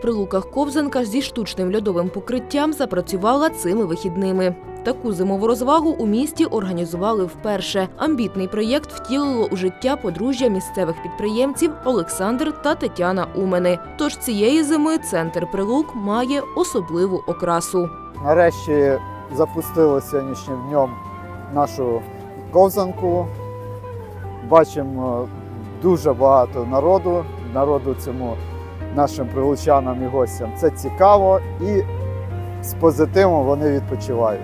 прилуках ковзанка зі штучним льодовим покриттям запрацювала цими вихідними. Таку зимову розвагу у місті організували вперше. Амбітний проєкт втілило у життя подружжя місцевих підприємців Олександр та Тетяна Умени. Тож цієї зими центр прилук має особливу окрасу. Нарешті запустили сьогоднішнім днем нашу ковзанку. Бачимо дуже багато народу, народу цьому нашим прилучанам і гостям. Це цікаво і з позитивом вони відпочивають.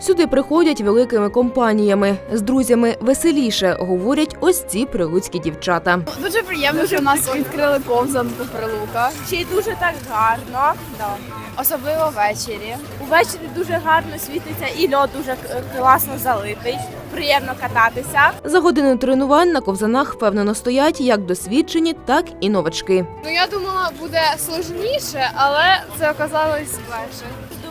Сюди приходять великими компаніями. З друзями веселіше говорять ось ці прилуцькі дівчата. Дуже приємно, що в нас відкрили повзанку прилука. Ще й дуже так гарно. Да. Особливо ввечері. Увечері дуже гарно світиться і льод дуже класно залитий. Приємно кататися. За годину тренувань на ковзанах впевнено стоять як досвідчені, так і новачки. Ну я думала, буде сложніше, але це оказалось легше.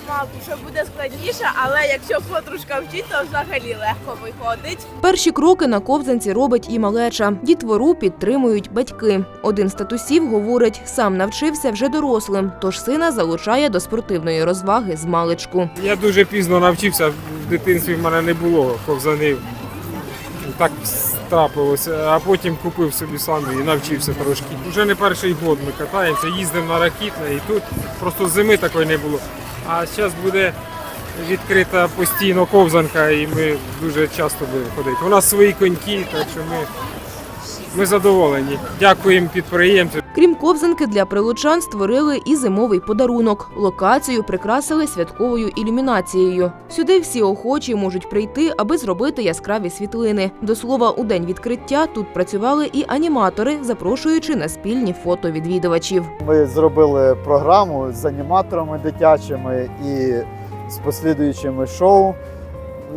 Думала, що буде складніше, але якщо подружка вчить, то взагалі легко виходить. Перші кроки на ковзанці робить і малеча. Дітвору підтримують батьки. Один з татусів говорить, сам навчився вже дорослим, тож сина залучає до спортивної розваги з маличку. Я дуже пізно навчився, в дитинстві в мене не було ковзанів. Так трапилося, а потім купив собі сам і навчився трошки. Уже не перший год ми катаємося, їздимо на ракітне і тут просто зими такої не було. А зараз буде відкрита постійно ковзанка і ми дуже часто будемо ходити. У нас свої коньки, так що ми, ми задоволені. Дякуємо підприємцям. Крім ковзанки, для прилучан створили і зимовий подарунок. Локацію прикрасили святковою ілюмінацією. Сюди всі охочі можуть прийти, аби зробити яскраві світлини. До слова, у день відкриття тут працювали і аніматори, запрошуючи на спільні фото відвідувачів. Ми зробили програму з аніматорами дитячими і з послідуючими шоу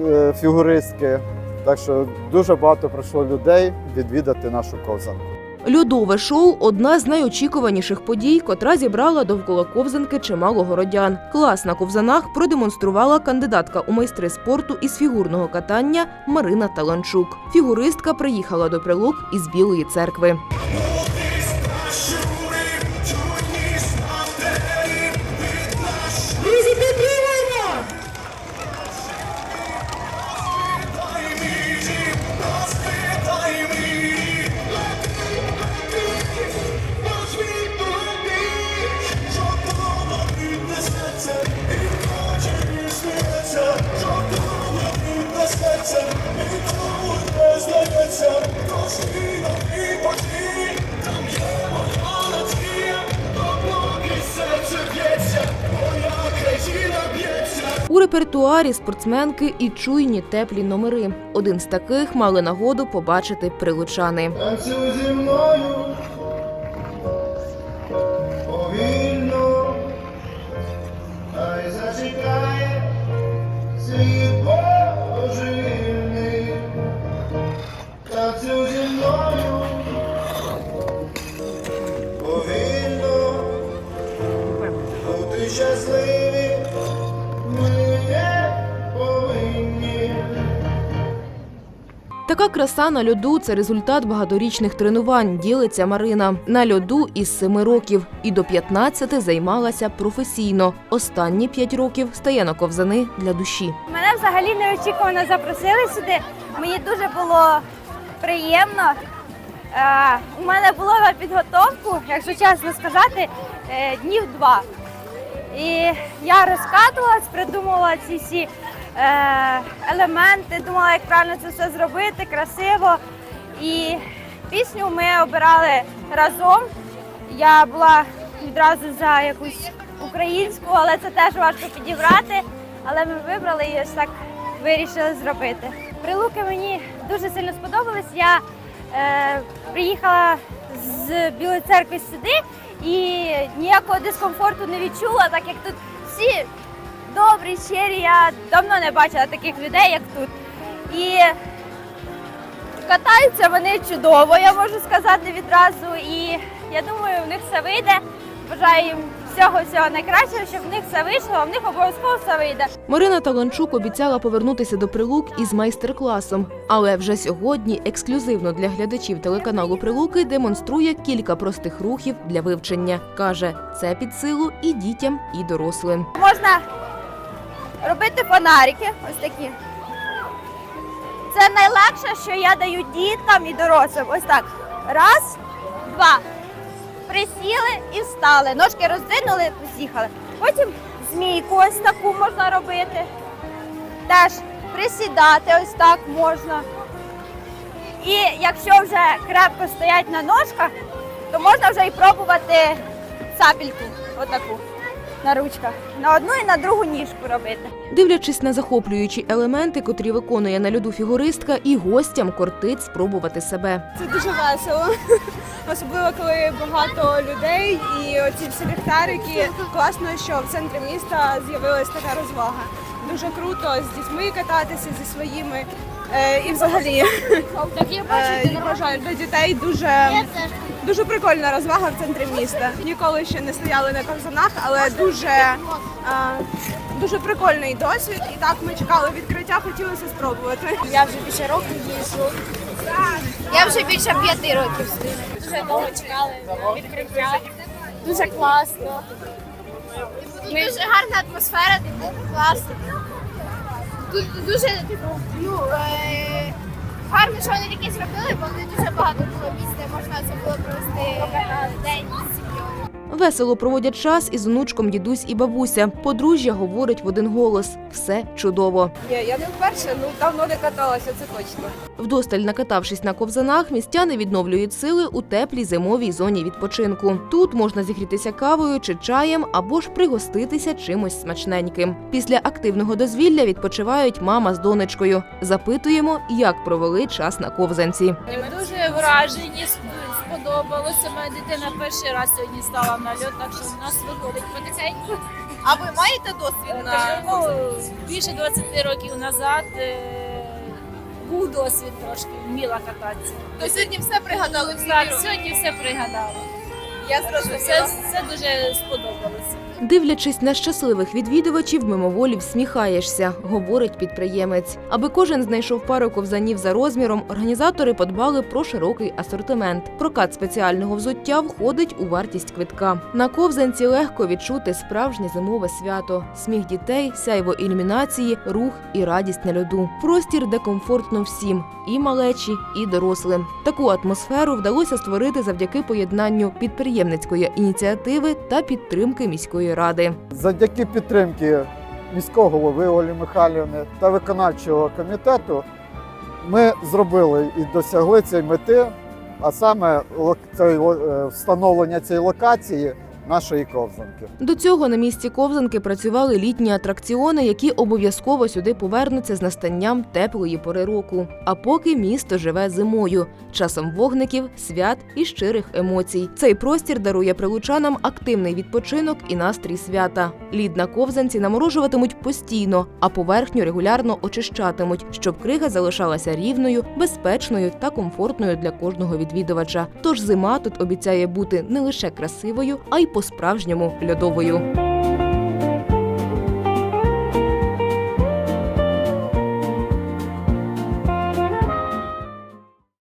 е, фігуристки. Так що дуже багато прийшло людей відвідати нашу ковзанку. Льодове шоу одна з найочікуваніших подій, котра зібрала довкола ковзанки чимало городян. Клас на ковзанах продемонструвала кандидатка у майстри спорту із фігурного катання Марина Таланчук. Фігуристка приїхала до прилук із Білої церкви. У репертуарі спортсменки і чуйні теплі номери. Один з таких мали нагоду побачити прилучани. Танцюй зі мною Така краса на льоду це результат багаторічних тренувань, ділиться Марина. На льоду із 7 років і до 15 займалася професійно. Останні 5 років стає на ковзани для душі. Мене взагалі неочікувано запросили сюди. Мені дуже було приємно. Е, у мене було на підготовку, якщо чесно сказати, е, днів два. І я розкатувалась, придумувала ці всі елементи, думала, як правильно це все зробити, красиво. І пісню ми обирали разом. Я була відразу за якусь українську, але це теж важко підібрати. Але ми вибрали і ось так вирішили зробити. Прилуки мені дуже сильно сподобались. Я е, приїхала з Білої церкви сюди і ніякого дискомфорту не відчула, так як тут всі добрі, щирі. Я давно не бачила таких людей, як тут. І катаються вони чудово, я можу сказати відразу. І я думаю, в них все вийде. Бажаю їм всього всього найкращого, щоб в них все вийшло, а в них обов'язково все вийде. Марина Таланчук обіцяла повернутися до прилук із майстер-класом, але вже сьогодні ексклюзивно для глядачів телеканалу Прилуки демонструє кілька простих рухів для вивчення. каже, це під силу і дітям, і дорослим. Можна робити фонарики, ось такі. Це найлегше, що я даю діткам і дорослим. Ось так. Раз, два. Присіли і встали. Ножки роздвинули, поїхали. Потім змійку ось таку можна робити. Теж присідати ось так можна. І якщо вже крепко стоять на ножках, то можна вже і пробувати цапельку отаку на ручках. На одну і на другу ніжку робити. Дивлячись на захоплюючі елементи, котрі виконує на льоду фігуристка, і гостям кортить спробувати себе. Це дуже весело, особливо коли багато людей і оці всі ліхтарики. Класно, що в центрі міста з'явилась така розвага. Дуже круто з дітьми кататися зі своїми. Е, і взагалі е, я вважаю для дітей дуже, дуже прикольна розвага в центрі міста. Ніколи ще не стояли на ковзанах, але дуже, е, дуже прикольний досвід. І так ми чекали відкриття, хотілося спробувати. Я вже більше року їжджу. Я вже більше п'яти років. Дуже довго чекали відкриття. Дуже класно. Дуже гарна атмосфера, дуже класно. Тут дуже типу, ну, е, що вони таке зробили, бо вони дуже багато було місць, де можна було провести е, день. Весело проводять час із онучком дідусь і бабуся. Подружжя говорить в один голос: все чудово. Ні, я не вперше, ну давно не каталася, це точно. Вдосталь накатавшись на ковзанах, містяни відновлюють сили у теплій зимовій зоні відпочинку. Тут можна зігрітися кавою чи чаєм або ж пригоститися чимось смачненьким. Після активного дозвілля відпочивають мама з донечкою. Запитуємо, як провели час на ковзанці. Ми дуже вражені, сподобалося. Моя дитина перший раз сьогодні стала на льот, так що в нас виходить потихеньку. А ви маєте досвід на Ну, більше 20 років назад е, був досвід трошки, вміла кататися. То сьогодні все пригадали всі Так, сьогодні все пригадала. Я Все, зрозуміла. все дуже сподобалося. Дивлячись на щасливих відвідувачів, мимоволі всміхаєшся, говорить підприємець. Аби кожен знайшов пару ковзанів за розміром, організатори подбали про широкий асортимент. Прокат спеціального взуття входить у вартість квитка. На ковзанці легко відчути справжнє зимове свято, сміх дітей, сяйво ілюмінації, рух і радість на льоду. Простір, де комфортно всім і малечі, і дорослим. Таку атмосферу вдалося створити завдяки поєднанню підприємницької ініціативи та підтримки міської ради. Завдяки підтримки міського голови Олі Михайлівни та виконавчого комітету ми зробили і досягли цієї мети, а саме е, встановлення цієї локації нашої ковзанки. До цього на місці ковзанки працювали літні атракціони, які обов'язково сюди повернуться з настанням теплої пори року. А поки місто живе зимою, часом вогників, свят і щирих емоцій. Цей простір дарує прилучанам активний відпочинок і настрій свята. Лід на ковзанці наморожуватимуть постійно, а поверхню регулярно очищатимуть, щоб крига залишалася рівною, безпечною та комфортною для кожного відвідувача. Тож зима тут обіцяє бути не лише красивою, а й по-справжньому льодовою.